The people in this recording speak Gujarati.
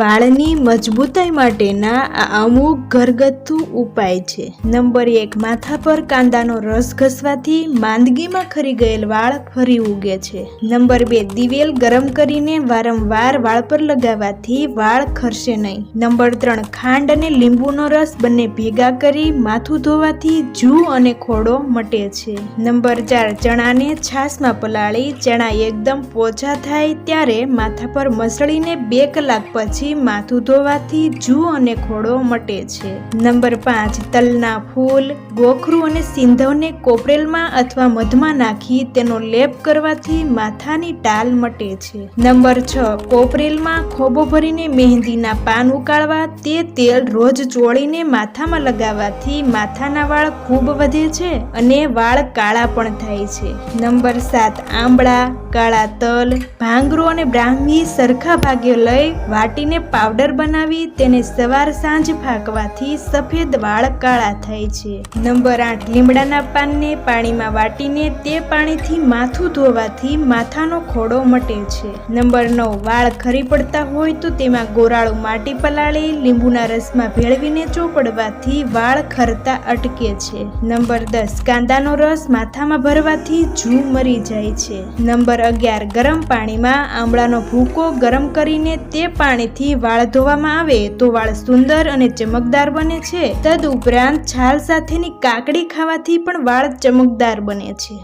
વાળની મજબૂતાઈ માટેના આ અમુક ઘરગથ્થુ ઉપાય છે. નંબર એક, માથા પર કાંદાનો રસ ઘસવાથી માંદગીમાં ખરી ગયેલ વાળ ફરી ઉગે છે. નંબર બે, દિવેલ ગરમ કરીને વારંવાર વાળ પર લગાવવાથી વાળ ખરશે નહીં. નંબર ત્રણ, ખાંડ અને લીંબુનો રસ બંને ભેગા કરી માથું ધોવાથી જૂ અને ખોડો મટે છે. નંબર ચાર, ચણાને છાશમાં પલાળી, ચણા એકદમ પોચા થાય ત્યારે માથા પર મસળીને બે કલાક પછી માથું ધોવાથી જૂ અને ખોડો મટે છે. નંબર પાંચ, તલના ફૂલ. ગોખરું અને સિંધવને કોપરેલમાં અથવા મધમાં નાખી તેનો લેપ કરવાથી માથાની ટાલ મટે છે. નંબર છ, કોપરેલમાં ખોબો ભરીને મહેંદીના પાન ઉકાળવા તે તેલ રોજ ચોળીને માથામાં લગાવવાથી માથાના વાળ ખૂબ વધે છે અને વાળ કાળા પણ થાય છે. નંબર સાત, આંબળા, કાળા તલ. ભાંગરો અને બ્રાહ્મી સરખા ભાગે લઈ વાટીને પાવડર બનાવી તેને સવાર સાંજ ફાંકવાથી સફેદ વાળ કાળા થાય છે. નંબર આઠ લીમડાના પાનને પાણીમાં વાટીને તે પાણીથી માથું ધોવાથી માથાનો ખોડો મટે છે. નંબર નવ વાળ ખરી પડતા હોય તો તેમાં ગોરાળું માટી પલાળી, લીંબુના રસમાં ભેળવીને ચોપડવાથી વાળ ખરતા અટકે છે. નંબર દસ કાંદાનો રસ માથામાં ભરવાથી જૂ મરી જાય છે. નંબર અગિયાર ગરમ પાણીમાં આમળાનો ભૂકો ગરમ કરીને તે પાણીથી વાળ ધોવામાં આવે તો વાળ સુંદર અને ચમકદાર બને છે. તદ ઉપરાંત છાલ સાથેની કાકડી ખાવાથી પણ વાળ ચમકદાર બને છે.